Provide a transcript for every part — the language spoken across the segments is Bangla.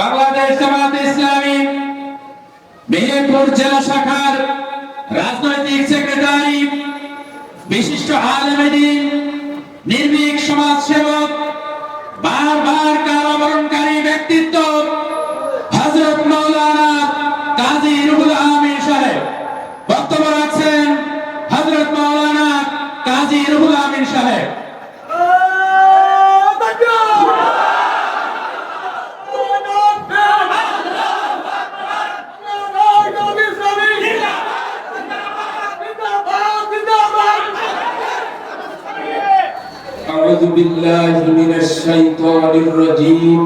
বাংলাদেশ জামাত ইসলামী মেহেরপুর জেলা শাখার রাজনৈতিক সেক্রেটারি, বিশিষ্ট আলমেদিন নির্ভীক সমাজ সেবক বারবার কারাবরণকারী ব্যক্তিত্ব হযরত মাওলানা কাজী রুহুল আমিন সাহেব। বক্তব্য রাখছেন হযরত মাওলানা কাজী রুহুল আমিন সাহেব। أعوذ بالله من الشيطان الرجيم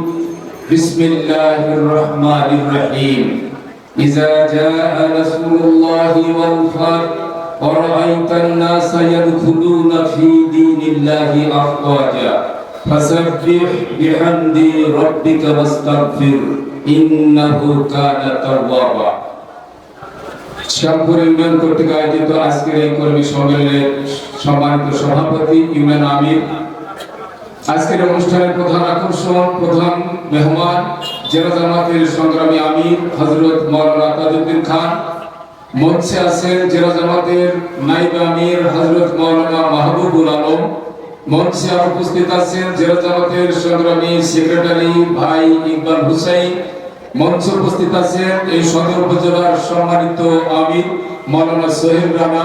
بسم الله الرحمن الرحيم إذا جاء رسول الله والفتح ورأيت الناس يدخلون في دين الله أفواجا فسبح بحمد ربك واستغفر إنه كان توابا শ্যামপুর ইউনিয়ন কর্তৃক আয়োজিত আজকের এই কর্মী সম্মেলনের সম্মানিত সভাপতি ইউনিয়ন আমির আজকের অনুষ্ঠানের প্রধান আকর্ষণ, প্রধান মেহমান, জেলা জামাতের সংগ্রামী আমির হজরত মৌলানা তাজউদ্দিন খান। মঞ্চে আছেন জেলা জামাতের নাইব আমির হজরত মৌলানা মাহবুবুল আলম। মঞ্চে উপস্থিত আছেন জেলা জামাতের সংগ্রামী সেক্রেটারি ভাই ইকবাল হুসাইন। মঞ্চে উপস্থিত আছেন এই সদর উপজেলার সম্মানিত আমির মৌলানা সোহেল রানা।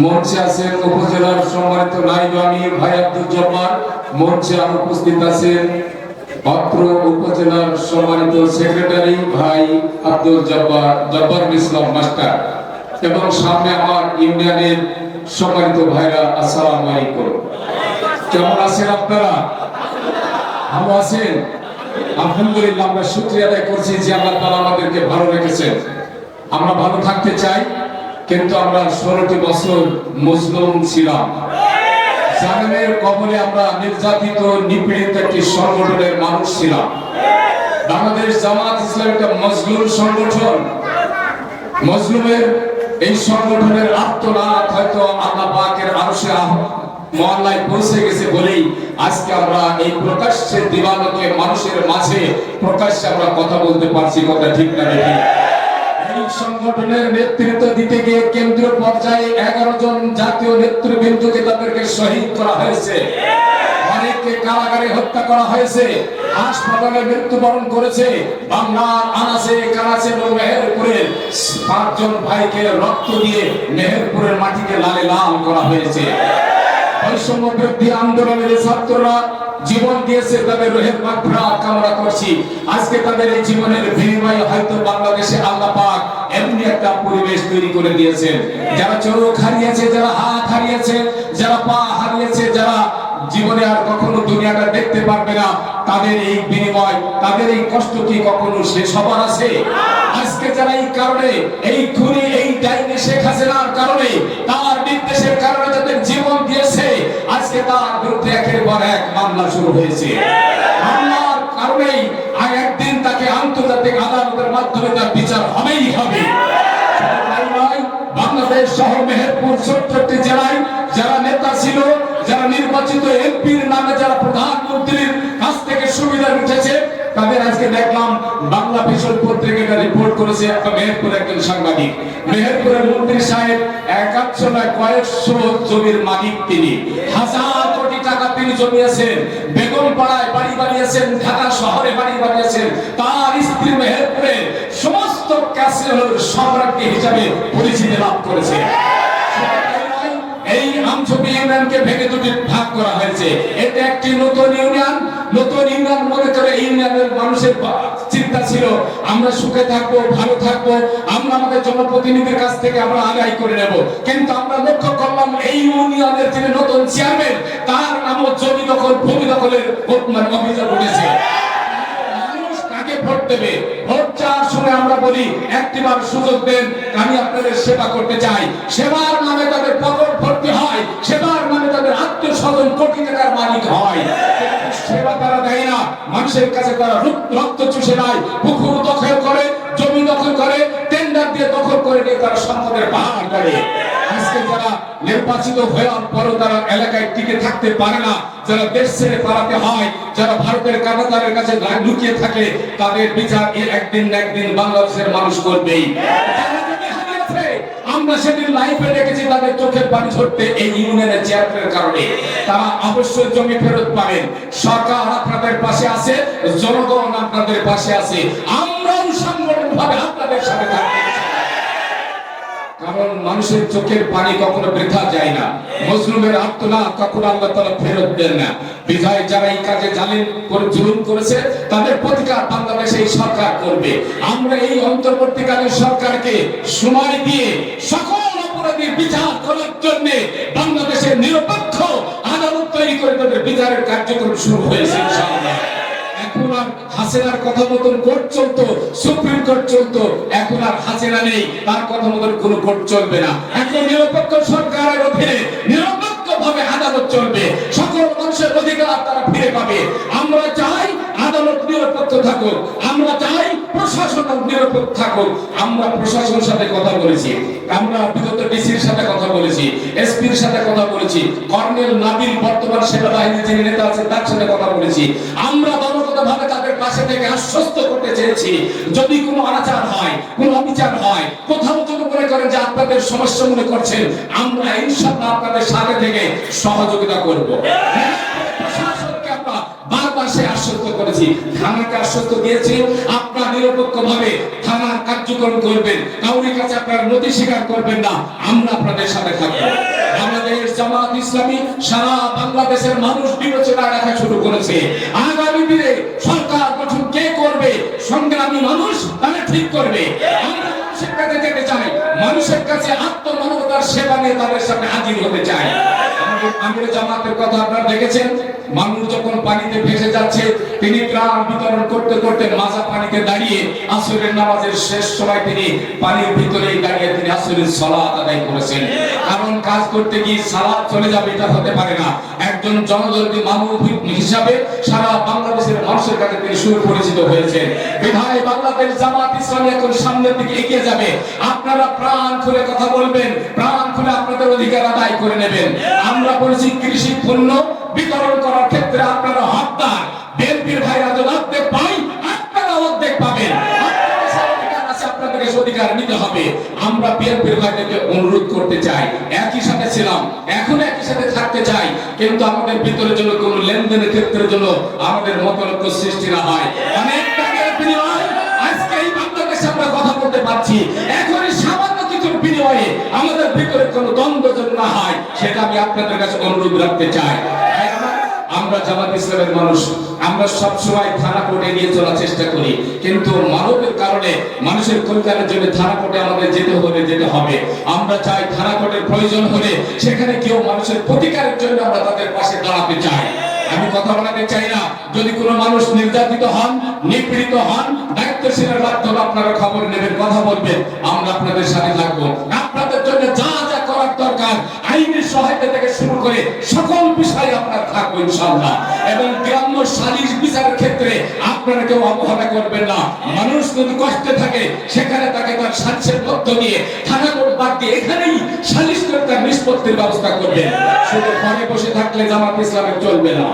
মঞ্চে আছেন উপজেলার সম্মানিত নাইব আমির ভাই আব্দুল জব্বার। মঞ্চে আর উপস্থিত আছেন অত্র উপজেলার সম্মানিত সেক্রেটারি ভাই আব্দুল জব্বার জব্বার ইসলাম মাস্টার। এবং সামনে আমার ইউনিয়নের সম্মানিত ভাইরা, আসসালামু আলাইকুম। কেমন আছেন আপনারা? ভালো আছেন? আলহামদুলিল্লাহ, আমরা শুক্রিয়া আদায় করছি যে আল্লাহ তাআলা আমাদেরকে ভালো রেখেছেন। আমরা ভালো থাকতে চাই। কিন্তু আমরা ষোলোটি বছর মুসলিম ছিলাম। জালেমের কবলে আমরা নির্যাতিত, নিপীড়িত একটি সংগঠনের মানুষ ছিলাম। বাংলাদেশ জামাত মজলুম সংগঠন। মজলুমের এই সংগঠনের আত্মনাথ হয়তো আল্লাহ পাকের আরশে মহল্লায় পৌঁছে গেছে বলেই আজকে আমরা এই প্রকাশ্যে দিবালোকে মানুষের মাঝে প্রকাশ্যে আমরা কথা বলতে পারছি, কথা ঠিক না দেখি এই সংগঠনের নেতৃত্ব দিতে গিয়ে কেন্দ্রীয় পর্যায়ে এগারো জন জাতীয় নেতৃবৃন্দকে তাদেরকে শহীদ করা হয়েছে। অনেককে কারাগারে হত্যা করা হয়েছে, হাসপাতালে মৃত্যুবরণ করেছে, বাংলার আনাসে কানাসে এবং পাঁচজন ভাইকে রক্ত দিয়ে মেহেরপুরের মাটিকে লালে লাল করা হয়েছে। তাদের তাদের এই জীবনে আর কখনো দুনিয়াটা দেখতে পারবে না, তাদের এই বিনিময়, তাদের এই কষ্ট কি কখনো শেষ হবার আছে? আজকে যারা এই কারণে, এই খুনি, এই ডাইনে শেখ হাসিনার কারণে, তার নির্দেশের কারণে যাদের জীবন দিয়েছে আজকে তার বিরুদ্ধে একের পর এক মামলা শুরু হয়েছে। মামলার কারণেই আর একদিন তাকে আন্তর্জাতিক আদালতের মাধ্যমে তার বিচার হবেই হবে। বাংলাদেশ সহ মেহেরপুর সত্তরটি জেলায় যারা নেতা ছিল, যারা নির্বাচিত এমপির নামে যারা প্রধানমন্ত্রীর কাছ থেকে সুবিধা উঠেছে তাদের আজকে দেখলাম বাংলা ভিশন পত্রিকা রিপোর্ট করেছে একটা মেহেরপুর একজন সাংবাদিক। মেহেরপুরের মন্ত্রী সাহেব নয় কয়েকশো জমির মালিক তিনি। হাজার কোটি টাকা তিনি জমিয়েছেন। বেগম পাড়ায় বাড়ি বানিয়েছেন, ঢাকা শহরে বাড়ি বানিয়েছেন। তার স্ত্রী মেহেরপুরে সমস্ত ক্যাসেলের সম্রাজ্ঞী হিসাবে পরিচিতি লাভ করেছে। এই ইউনিয়নকে ভেঙে দুটি ভাগ করা হয়েছে। এটা একটি নতুন ইউনিয়ন ইউনিয়নের মানুষের চিন্তা ছিল, আমরা সুখে থাকব, ভালো থাকব, আমরা আমাদের জনপ্রতিনিধির কাছ থেকে আমরা আদায় করে নেব। কিন্তু আমরা লক্ষ্য করলাম এই ইউনিয়নের যিনি নতুন চেয়ারম্যান, তার নামও জমি দখল, ভূমি দখলের মানে অভিযোগ উঠেছে। আমরা বলি, একটিবার সুযোগ দেন, আমি আপনাদের সেবা করতে চাই। সেবার নামে তাদের পকট ভর্তি হয়, সেবার নামে তাদের আত্মীয় স্বজন কোটি টাকার মালিক হয়। সেবা তারা দেয় না। মানুষের কাছে তারা রক্ত চুষে নেয়, পুকুর দখল করে, জমি দখল করে টেন্ডার দিয়ে দখল করে নিয়ে তারা সম্পদের পাহাড় করে আজকে যারা নির্বাচিত হওয়ার পরও তারা এলাকায় টিকে থাকতে পারে না, যারা দেশ ছেড়ে পালাতে হয়, যারা ভারতের কানাদারের কাছে লুকিয়ে থাকে, তাদের বিচার একদিন না একদিন বাংলাদেশের মানুষ করবেই। আমরা সেদিন লাইফে রেখেছি তাদের চোখের পানি ঝরতে এই ইউনিয়নের চেয়ারম্যানের কারণে। তারা অবশ্যই জমি ফেরত পাবেন। সরকার আপনাদের পাশে আছে, জনগণ আপনাদের পাশে আছে। আমরাও সাংগঠনিক ভাবে আপনাদের সাথে থাকতে কারণ মানুষের চোখের পানি কখনো বৃথা যায় না। মজলুমের আত্মনাথ কখনো আল্লাহ তালা ফেরত দেন না। বিধায় যারা এই কাজে জালিম করে জুলুম করেছে, তাদের প্রতিকার বাংলাদেশে এই সরকার করবে। আমরা এই অন্তর্বর্তীকালীন সরকারকে সময় দিয়ে সকল অপরাধীর বিচার করার জন্য বাংলাদেশের নিরপেক্ষ আদালত তৈরি করে তাদের বিচারের কার্যক্রম শুরু হয়েছে এখন আর কথা মতন কোর্ট সুপ্রিম কোর্ট এখন আর নেই, তার কথা মতন কোনো কোর্ট চলবে না। এখন নিরপেক্ষ সরকারের অধীনে নিরপেক্ষ ভাবে আদালত চলবে। সকল মানুষের অধিকার তারা ফিরে পাবে। আমরা চাই আদালত নিরপেক্ষ থাকুক। আমরা চাই প্রশাসন নিরপেক্ষ থাকুক। আমরা প্রশাসনের সাথে কথা বলেছি। আমরা বিগত ডিসির সাথে কথা বলেছি, এসপির সাথে কথা বলেছি, কর্নেল নাবিল বর্তমান সেনাবাহিনীর যিনি নেতা আছেন, তার সাথে কথা বলেছি। আমরা দলগতভাবে তাদের পাশে থেকে আশ্বস্ত করতে চেয়েছি। যদি কোনো অনাচার হয়, কোনো অবিচার হয়, কোথাও যদি মনে করেন যে আপনাদের সমস্যা মনে করছেন, আমরা ইনশাআল্লাহ আপনাদের সাথে থেকে সহযোগিতা করব। সে আশ্বস্ত করেছি। থানাকে আশ্বস্ত দিয়েছি। আপনারা নিরপেক্ষ ভাবে থানার কার্যক্রম করবেন। কাউরির কাছে আপনারা নথি স্বীকার করবেন না। আমরা আপনাদের সাথে থাকব। বাংলাদেশ জামাত ইসলামী সারা বাংলাদেশের মানুষ বিবেচনা রাখা শুরু করেছে। আগামী দিনে সরকার গঠন কে করবে? সংগ্রামী মানুষ তাহলে ঠিক করবে। আমরা মানুষের কাছে যেতে মানুষের কাছে আত্মমানবতার সেবা নিয়ে তাদের সামনে হাজির হতে চাই। আমাদের আমির জামাতের কথা আপনারা দেখেছেন? মানুষ যখন পানিতে ভেসে যাচ্ছে, তিনি ত্রাণ বিতরণ করতে করতে মাজা পানিতে দাঁড়িয়ে আসরের নামাজের শেষ সময় তিনি পানির ভিতরেই দাঁড়িয়ে তিনি আসরের সালাত আদায় করেছেন। কারণ কাজ করতে গিয়ে সালাত চলে যাবে, এটা হতে পারে না। একজন জনদর্দী মানুষ হিসাবে সারা বাংলাদেশের মানুষের কাছে তিনি সুপরিচিত হয়েছেন বিধায় বাংলাদেশ জামাত ইসলামী এখন সামনের দিকে এগিয়ে যাবে। আপনারা প্রাণ খুলে কথা বলবেন, প্রাণ খুলে আপনাদের অধিকার আদায় করে নেবেন। আমরা বলছি কৃষি পণ্য বিতরণ করার ক্ষেত্রে আপনারা হকদার নিতে হবে। আমরা বিএনপির ভাইদেরকে অনুরোধ করতে চাই। একই সাথে ছিলাম, এখন একই সাথে থাকতে চাই। কিন্তু আমাদের ভিতরে জন্য কোনো লেনদেনের ক্ষেত্রের জন্য আমাদের মতলক্ষ সৃষ্টি না হয়। অনেক টাকার বিনিময় আজকে এই বাংলাদেশে আমরা কথা বলতে পারছি। এখন এই সামান্য কিছুর বিনিময়ে আমাদের ভিতরে কোনো দ্বন্দ্ব যেন না হয়, সেটা আমি আপনাদের কাছে অনুরোধ রাখতে চাই। আমরা জামাত ইসলামের মানুষ, আমরা সব সময় থানা কোর্টে নিয়ে চলার চেষ্টা করি। কিন্তু মানবের কারণে মানুষের কল্যাণের জন্য থানা কোর্টে আমাদের যেতে হলে যেতে হবে। আমরা চাই থানা কোর্টের প্রয়োজন হলে সেখানে কেউ মানুষের প্রতিকারের জন্য আমরা তাদের পাশে দাঁড়াতে চাই। আমি কথা বলাতে চাই না। যদি কোনো মানুষ নির্যাতিত হন, নিপীড়িত হন, দায়িত্বশীলের মাধ্যমে আপনারা খবর নেবেন, কথা বলবেন, আমরা আপনাদের সাথে থাকব। সহায়তা থেকে শুরু করে সকল বিষয়ে আপনারা থাকব ইনশাআল্লাহ। এবং গ্রাম্য সালিশ বিচারের ক্ষেত্রে আপনারা কেউ অবহেলা করবেন না। মানুষ যদি কষ্টে থাকে, সেখানে তাকে তার সালিশের মধ্য দিয়ে থানা কোর্ট বাদ দিয়ে এখানেই সালিশ করে তার নিষ্পত্তির ব্যবস্থা করবেন। শুধু ঘরে বসে থাকলে জামাত ইসলামের চলবে না।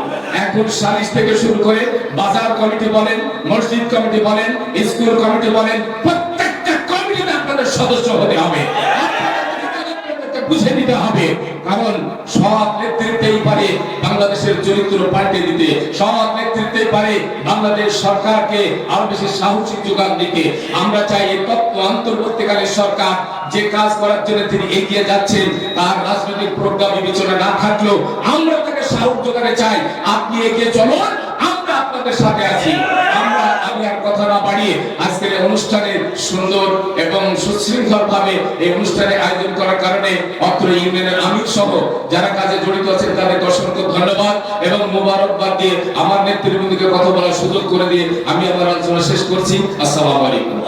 এখন সালিশ থেকে শুরু করে বাজার কমিটি বলেন, মসজিদ কমিটি বলেন, স্কুল কমিটি বলেন, প্রত্যেকটা কমিটিতে আপনাদের সদস্য হতে হবে। বুঝে নিতে হবে। কারণ সৎ নেতৃত্বেই পারে বাংলাদেশের চরিত্র পাল্টে দিতে, সৎ নেতৃত্বেই পারে বাংলাদেশ সরকারকে আরও বেশি সাহসিক যোগান দিতে। আমরা চাই এই তত্ত্ব অন্তর্বর্তীকালীন সরকার যে কাজ করার জন্য তিনি এগিয়ে যাচ্ছেন, তার রাজনৈতিক প্রজ্ঞা বিবেচনা না থাকলেও আমরা তাকে সাহস যোগাতে চাই। আপনি এগিয়ে চলুন, আমরা আপনাদের সাথে আছি। কথা বাড়িয়ে আজকের অনুষ্ঠানে সুন্দর এবং সুশৃঙ্খল ভাবে এই অনুষ্ঠানে আয়োজন করার কারণে অত্র ইউনিয়নের আমির সহ যারা কাজে জড়িত আছেন তাদের অসংখ্য ধন্যবাদ এবং মোবারকবাদ দিয়ে আমার নেতৃবৃন্দকে কথা বলার সুযোগ করে দিয়ে আমি আমার আলোচনা শেষ করছি। আসসালামু আলাইকুম।